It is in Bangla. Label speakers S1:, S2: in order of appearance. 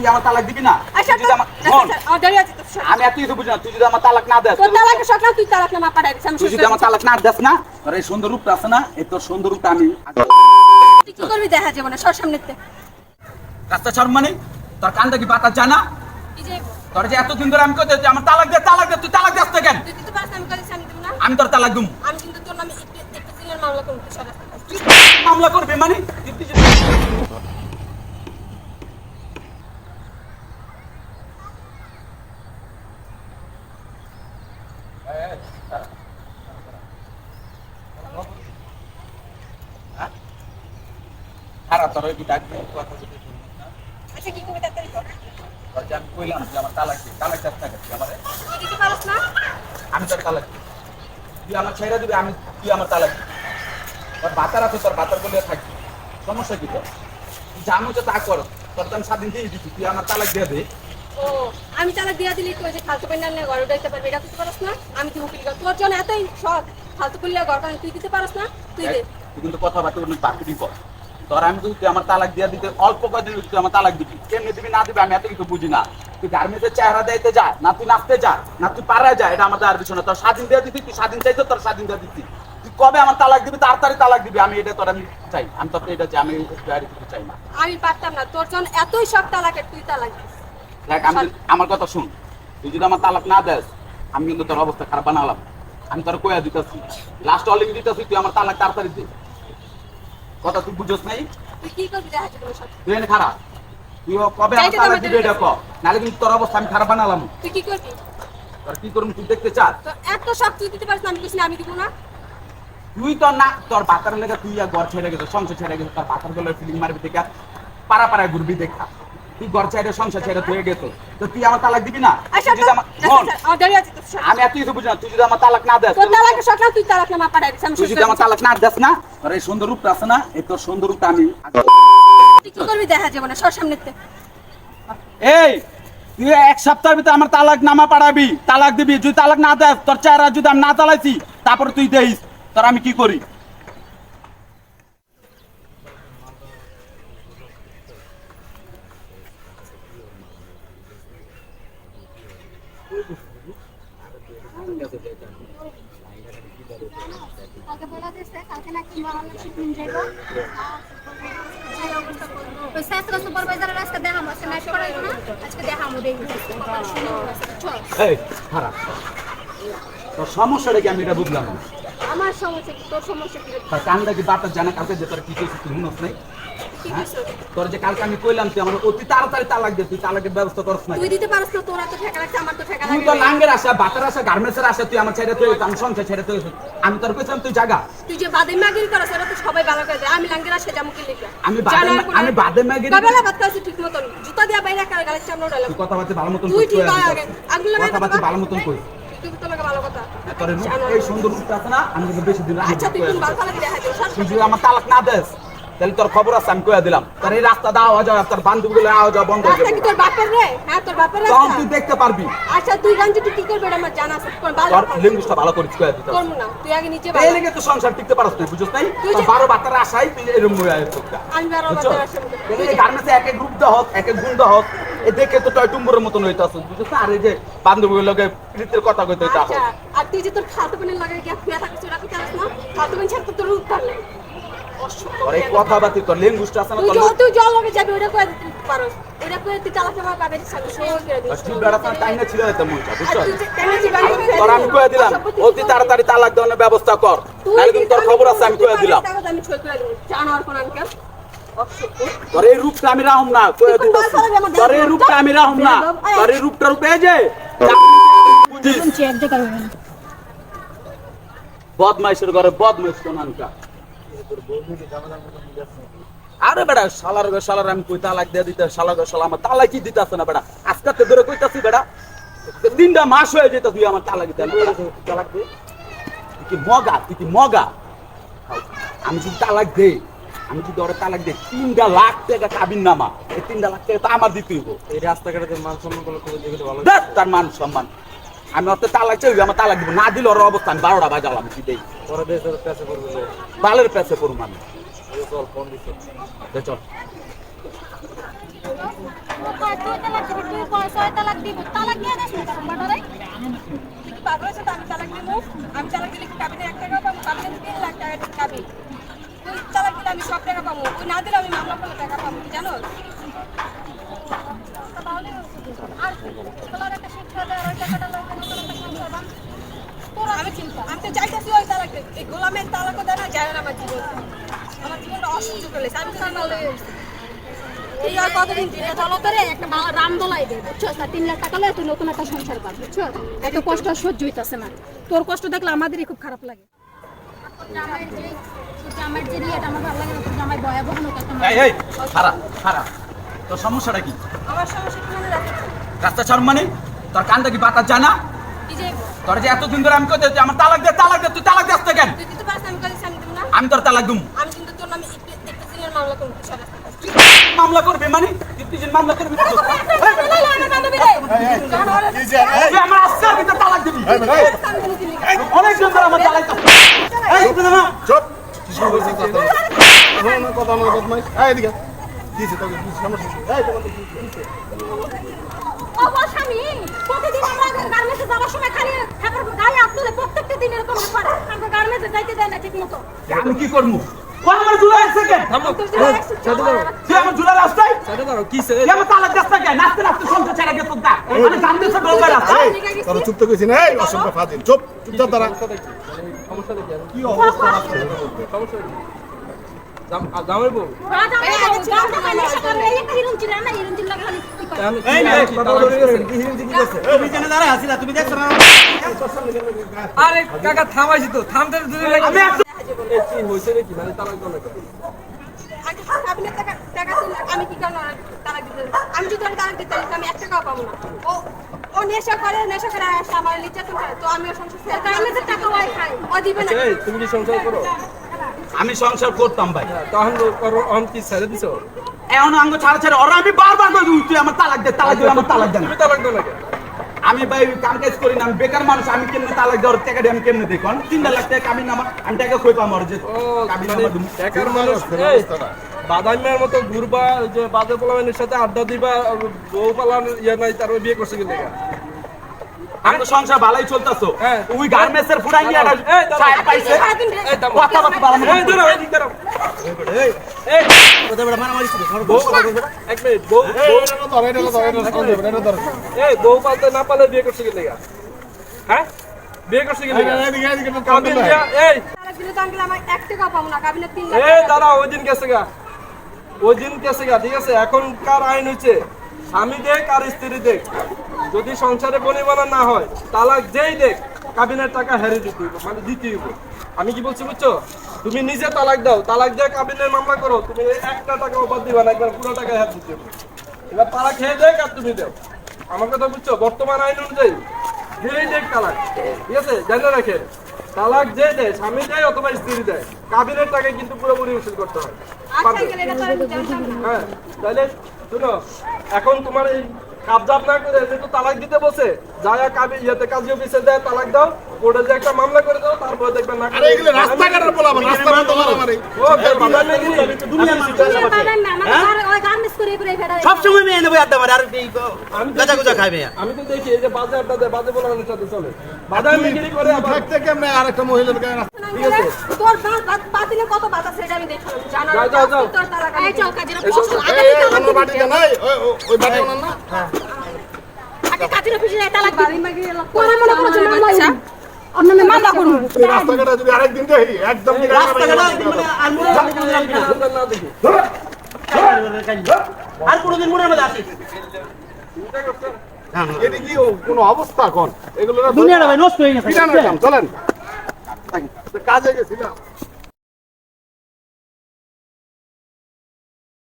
S1: তুই আমার তালাক দিবি না?
S2: আচ্ছা তোর সাথে।
S1: আমি এত কিছু বুঝি না তুই যদি আমার তালাক না দেস
S2: তালাকের তুই তালাক নামা পাঠাই দিস
S1: তুই যদি আমার তালাক না দেস না তোর এই সুন্দর রূপটা আছে না এই তোর সুন্দর রূপটা আমি
S2: তুই কি করবি দেখা যাবে না সর সামনে
S1: রাস্তা ছাড় মানে? তোর কানটা কি পাতা জানা তোর যে এতদিন ধরে আমি কইতে আমার তালাক দে তালাক দে তুই তালাক দিস না কেন?
S2: আমি
S1: তোর তালাক দুম
S2: আমি কিন্তু তোর নামে একটু মামলা করব
S1: মামলা করবি মানে তুই- তুই যদি- খারাপ তোর কি ডাকবি কথা যদি
S2: আচ্ছা কি করবি তাড়াতাড়ি কর
S1: আমি কইলাম যে আমার তালাক দে তালাক দিস না কেন তুই
S2: দিতে পারিস না?
S1: আমি তোর তালাক দিই। তুই আমার ছেড়ে দিবি আমি তুই আমার তালাক দিবি তোর বাতার আছে তোর বাতার বলে থাকবি সমস্যা কি তোর? তুই যা তা কর তোর তো আমি স্বাধীন দিয়ে দিচ্ছি তুই আমার তালাক দিয়ে দে।
S2: ও আমি তালাক দিয়া দিলি তুই যে ফালতু পেন্ডাল নিয়ে ঘরে উঠাইতে পারবি এটা তুই পারিস না? আমি তুই উকিল তোর জন্য এতই শখ ফালতু করলে ঘর তুই দিতে পারিস না? তুই দে।
S1: তুই কিন্তু কথাবার্তা অনেক বাকি কর। তোর আমি তুই আমার তালাক দিয়ে দিতে অল্প কদিন তুই আমার তালাক দিবি। কেমনি দিবি না দিবি আমি এত কিছু বুঝি না। তুই গার্মেন্টের চেহারা দিতে যা না তুই নাচতে যা না তুই পাড়ায় যা এটা আমাদের আর বিষয় না। তোর স্বাধীন দিয়ে দিতি তুই স্বাধীন চাইছো তোর স্বাধীন দিয়ে দিতি। তুই কবে আমার তালাক দিবি তাড়াতাড়ি তালাক দিবি আমি এটা তোর আমি চাই। আমি তোর এটা চাই আমি কিছু চাই না।
S2: আমি পারতাম না তোর জন্য এতই শখ তালাকের তুই তালাক দিস।
S1: দেখ আমি আমার কথা শুন। তুই যদি আমার তালাক না দেস আমি কিন্তু তোর অবস্থা খারাপ বানালাম। আমি তোর কয়া দিতেছি। লাস্ট অলিং দিতেছি তুই আমার তালাক তাড়াতাড়ি দে। কথা তুই বুঝোস নাই?
S2: তুই করবি সব।
S1: এনে খারাপ। তুই কবে আমার তালাক দিবি এটা ক নাহলে কিন্তু তোর অবস্থা আমি খারাপ বানালাম।
S2: তুই কি করবি?
S1: তোর কি করুন তুই দেখতে চাস?
S2: এত শখ তুই দিতে পারিস না আমি কিছু না আমি দিব না।
S1: তুই তো না তোর বাতার লেগে তুই আর ঘর ছেড়ে গেছে সংসার ছেড়ে গেছে তোর বাতারগুলো ফিলিং মারবি দেখা পাড়া পাড়ায় ঘুরবি দেখা। তুই ঘর ছেড়ে সংসার ছেড়ে তুই তো তুই আমার তালাক দিবি না?
S2: আচ্ছা।
S1: আমি এত কিছু বুঝি না তুই যদি আমার তালাক না দেস
S2: তোর শখ না তুই তালাক দিস
S1: যদি আমার তালাক না দেস না তোর এই সুন্দর রূপটা আছে না এই তোর সুন্দর রূপটা আমি
S2: তুই কি করবি দেখা যাবে না সর সামনে
S1: এই তুই এক সপ্তাহের ভিতরে আমার তালাক নামা পাঠাবি তালাক দিবি। যদি তালাক না দেস তোর চেহারা যদি আমি না চালাইছি তারপরে তুই দেইস তোর আমি কি করি
S3: কালকে বলা দিছে কালকে নাকি মহালয়া শুটিং যাইব ওই শাস্ত্র সুপারভাইজারের আজকে দেখাম আছে না করাইব না আজকে দেখাম ওদের
S1: এই খারাপ। তোর সমস্যাটা কি? আমি এটা বুঝলাম না।
S2: আমার সমস্যা কি? তোর সমস্যা কি?
S1: কান্দা কি বাতাস জানা? কালকে যে তোর কি কিছু তুই নাই? তোর যে কালকে আমি কইলাম তুই আমার অতি তাড়াতাড়ি তালাক দে তুই তালাকের ব্যবস্থা করছ না
S2: তুই দিতে পারিস না তোর এত ঠেকা লাগছে আমার তো ঠেকা
S1: তুই তো লাঙ্গের আসা বাতার আসা গার্মেন্টসের আসা তুই আমার ছেড়ে তুই আমি সংসার ছেড়ে তুই আমি তোর কইছিলাম তুই জাগা।
S2: তুই যে বাদে মাগির করছ এটা তো সবাই ভালো করে আমি লাঙ্গের আসে জামু কি লিখা
S1: আমি বাদে- আমি বাদে মাগির-
S2: বাবালা বাদ করছিস ঠিক মতন। জুতা দিয়া বাইরে কার গালের সামনে উড়ালাম
S1: তুই কথাবার্তা ভালো মতন
S2: তুই ঠিক হয়। আগে আগুন লাগাই
S1: কথাবার্তা ভালো মতন কইস।
S2: তুই তো লাগে ভালো কথা
S1: তোর এই সুন্দর রূপটা আছে না? আমি বেশি দিন
S2: আচ্ছা তুই কোন। ভালো লাগে দেখা
S1: যদি আমার তালাক না দেস তাহলে তোর খবর আছে আমি কইয়া দিলাম। তোর এই রাস্তা দাও আওয়া যাওয়া তোর বান্ধবগুলো আওয়া যাওয়া বন্ধ হয়ে যাবে।
S2: তোর বাপের রে? হ্যাঁ তোর বাপের রাস্তা।
S1: তুই দেখতে পারবি।
S2: আচ্ছা তুই গান তুই কি করবে? এটা আমার জানা আছে। তোর ভালো
S1: তোর লেঙ্গুসটা ভালো করে কইয়া দিতাম
S2: করব না। তুই আগে নিচে
S1: এই
S2: ভালো
S1: তো সংসার টিকতে পারছ না বুঝছ নাই?
S2: তুই
S1: তোর
S2: যে-
S1: বারো বাতার আশাই তুই এরকম হয়ে তোরটা।
S2: আমি বারো
S1: বুঝছ?
S2: বাতার আশায় মতো।
S1: এই যে গার্মেন্টসে এক এক গ্রুপ দা হোক এক এক গুণ দা হোক এ দেখে তো টয় টুম্বুরের মতন হইতে আসছ বুঝছ? আর এই যে বান্ধবীর লগে প্রীতির কথা কইতে হইতে
S2: আচ্ছা আর তুই যে তোর খালতো বোনের লাগে গিয়া খুঁয়া থাকিস ওরা কি না? খালতো বোন ছাড়া তো তোর রূপ পারলে
S1: তোর এই কথা বাতি তোর লেঙ্গুসটা আছে না
S2: তুই যত জল লগে যাবি ওটা করে দিতে পারোস। ওটা তুই চালাতে আমার পাবে সই করে দিস
S1: তুই বেড়া তার ছিল বুঝছ তোর আমি কয়ে দিলাম অতি তাড়াতাড়ি তালাক দেওয়ার ব্যবস্থা কর। নাহলে কিন্তু তোর খবর আছে আমি কয়ে দিলাম।
S2: আমি ছই করে দিব। জানোয়ার কোন আনকে
S1: তোর এই রূপটা আমি রাহুম না কয়ে
S2: তুই কোন
S1: দিতেছি
S2: বাল ফালাবি আমার
S1: তোর এই রূপটা আমি রাহুম না তোর এই রূপটা রূপে যে। বুঝিস
S3: চেক দে করবেন
S1: বদমাইশের ঘরে বদমাইশ কোনানকা আরে বেটা শালার গো শালার আমি কই তালাক দিয়ে দিতে শালার গো শালা আমার তালাকই দিতেছে না বেটা আজকে তো ধরে কইতাছি বেটা তিনটা মাস হয়ে যেত তুই আমার তালাক দিতে। তালাক দে। তুই কি মগা? তুই কি মগা? আমি যদি তালাক দে আমি যদি ওরা তালাক দে তিনটা লাখ টাকা কাবিন নামা। এই তিনটা লাখ টাকা তো আমার দিতে হইব।
S4: এই রাস্তাঘাটে মান সম্মান করলে খুবই দেখলে ভালো
S1: তার মান সম্মান। আমি ওর তালাক চাই আমার তালাক দিব। না দিলে ওর অবস্থা আমি বারোটা বাজালাম কি দেই বালের পেছে পড়ুম আমি
S4: চল ফোন দিচ্ছে
S1: চল
S2: আমি তালাক দিব আমি তালাক দিলে এক টাকা পাবো কাবিনে তিন লাখ টাকা দিয়ে কাবি তুই তালাক আমি সব টাকা পাবো তুই না দিলে আমি মামলা করলে টাকা পাবো জানো
S3: আর একটা শিক্ষা ওই টাকাটা লোকে নতুন একটা সংসার বান তোর
S2: আমি চিন্তা। আমি তো চাইতেছি ওই তালাক দিতে। এই গোলামের তালাকও দেয় না যায় আমার জীবন। আমার জীবনটা অসহ্য করে আমি তো জানি এই আর কতদিন
S3: এটা চলো একটা রাম দোলাই দে। না তিন লাখ টাকা তুই নতুন একটা সংসার পাবি বুঝছস? এত কষ্ট সহ্য হইতাছে না। তোর কষ্ট দেখলে আমাদেরই খুব খারাপ লাগে। যে যে আমার ভালো লাগে না ভয়াবহ লোক একটা
S1: খারাপ খারাপ। তোর সমস্যাটা কি?
S2: আমার সমস্যা কি মনে
S1: রাস্তা ছাড় মানে? তোর কান্দা কি বাতাস যায় না?
S2: তুই যে
S1: তোর যে এতদিন ধরে আমি কই আমার তালাক দে তালাক দে তুই তালাক দিস না কেন?
S2: আমি কাজে আমি দিব না।
S1: আমি তোর তালাক দুম।
S2: আমি কিন্তু তোর নামে মামলা করব
S1: মামলা করবি মানে? তুই মামলা করবি আমার আজকের ভিতরে তালাক দিবি। অনেক দিন ধরে আমার তালাক। এই
S5: চুপ। কথা? না কথা এদিকে। দিয়েছে তোকে সমস্যা এই তোমার কি হয়েছে?
S3: ও স্বামী প্রতিদিন আমরা গার্মেন্টসে যাওয়ার সময় খালি ঠাকুর গায়ে হাত তুলে প্রত্যেকটা দিন এরকম ব্যাপার। আমরা গার্মেন্টসে যাইতে দেয় না ঠিক মতো
S1: আমি কি করব? ও আমার জুলাই আছে কেন তুই আমার জুলাই রাস্তায় তুই আমার তালাক দিস কেন নাচতে নাচতে সংসার ছেড়ে গেছ না আমি জানতে সব
S5: চুপ তো কইছি না? এই অসংখ্য ফাজিল। চুপ চুপচাপ দাঁড়া। কি অবস্থা মধ্যে?
S4: জামাই বউ? আরে কাকা থামাইছি তো থামতে দুই লাগে।
S1: আমি
S4: কি হইছে রে মানে তালাক দাও না
S2: আগে কাবিনের টাকা টাকা দিলে আমি কি কারণে ওর দিতে? আমি যদি তালাক দিতে আমি এক টাকাও পাবো না। ও ও নেশা করে নেশা করে আমার নির্যাতন করে তো আমি ওর সংসার
S3: গার্মেন্টসের টাকা খাই
S2: ও দিবে না।
S4: তুমি সংসার করো?
S1: আমি সংসার করতাম ভাই।
S4: তখন অন কি ছেড়ে দিছো?
S1: এখন আঙ্গ ছাড়া ছাড়া ওরা আমি বারবার করে দিই, তুই আমার তালাক দে তালাক দে আমার তালাক দে না।
S4: তুমি তালাক না কেন?
S1: আমি ভাই কাম কাজ করি না আমি বেকার মানুষ আমি কেমনে তালাক দেওয়ার টাকা দিয়ে আমি কেমনে দেখো আমি তিন লাখ টাকা কামি নামা আমি টাকা কই পাবো আর যে
S4: মানে বেকার মানুষ এই বাদামের মতো ঘুরবা যে বাদে পোলামের সাথে আড্ডা দিবা বউ পালার ইয়ে নাই তার বিয়ে করছে কি লেগা
S1: আমি সংসার ভালোই চলতেছো।
S4: হ্যাঁ।
S1: ওই গার্মেন্টস এর ফুরাই নিয়ে
S4: এই
S1: কথা
S4: এই বউ এক মিনিট বউ
S5: না ধর, না ধর, না ধর, এটা না ধর।
S4: এই বউ না পালে বিয়ে হ্যাঁ? বিয়ে
S5: এই,
S4: দাঁড়া ওই দিন গেছে গা। ওই দিন গেছে গা ঠিক আছে? এখনকার আইন হচ্ছে স্বামী দেখ আর স্ত্রী দেখ। যদি সংসারে বনিবনা না হয় তালাক যেই দেখ কাবিনের টাকা হেরে দিতে হইব মানে দিতে হইব। আমি কি বলছি বুঝছ? তুমি নিজে তালাক দাও তালাক দিয়ে কাবিনের মামলা করো তুমি একটা টাকা বাদ দিবা না একবার পুরো টাকা হেরে দিতে হবে এবার তালাক খেয়ে দেখ আর তুমি দাও আমার কথা বুঝছ? বর্তমান আইন অনুযায়ী যেই দেখ তালাক। ঠিক আছে? জানে রাখে। তালাক যে দেয় স্বামী দেয় অথবা স্ত্রী দেয় কাবিনের টাকা কিন্তু পুরোপুরি উসুল করতে হয়।
S2: আচ্ছা
S4: হ্যাঁ তাহলে শুনো এখন তোমার এই কাবজাব না করে যেহেতু তালাক দিতে বসে যায় কাবি ইয়েতে কাজী অফিসে দেয় তালাক দাও কোর্টে যে একটা মামলা করে দাও তারপরে দেখবেন না
S5: আরে এগুলো রাস্তাঘাটের পোলাপান, রাস্তা বন্ধ করো।
S4: ও নেই
S3: মানে ওই করে ফেরা
S6: সবসময় মেয়ে নেব আড্ডা মারে আর
S4: আমি তো
S6: গাজা গুজা
S4: দেখি-
S6: খাই মেয়ে।
S4: আমি তো দেখি এই যে বাজে আড্ডা দেয় বাজে বলার সাথে চলে। বাধা মেগিরি করে আবার?
S5: থাকতে কেমনে? আরেকটা মহিলার গায়ে
S2: তোর বা- বা- বাতিলে কত বাতা সেটা আমি দেখলাম জানো
S4: যাও, যাও, যাও।
S2: তোর তালাক
S3: এই চল কাজের
S4: এই
S3: আগে
S5: এই, এই,
S3: তালাক
S5: অন্য
S3: দিবি।
S5: বাড়িতে নাই, ওই, ওই, ওই বাড়ি ওনার না?
S3: আগে কাজের অফিসে যাই তালাক
S2: বাড়ি
S3: দিবি।
S2: মাগিয়ে
S3: মনে করো মামলা
S2: বাচ্চা।
S3: হইবো। ওর নামে মামলা করব
S5: রাস্তাঘাটে যদি আরেকদিন দেখি, একদম
S6: রাস্তাঘাটে মানে আর মনে না।
S4: দেখি
S6: আর কোনোদিন মনে হবে আসিস
S5: এটা কি ও- কোনো অবস্থা এখন এগুলো না
S6: দুনিয়াটা ভাই নষ্ট হয়ে গেছে
S5: চলেন কাজে গেছিলাম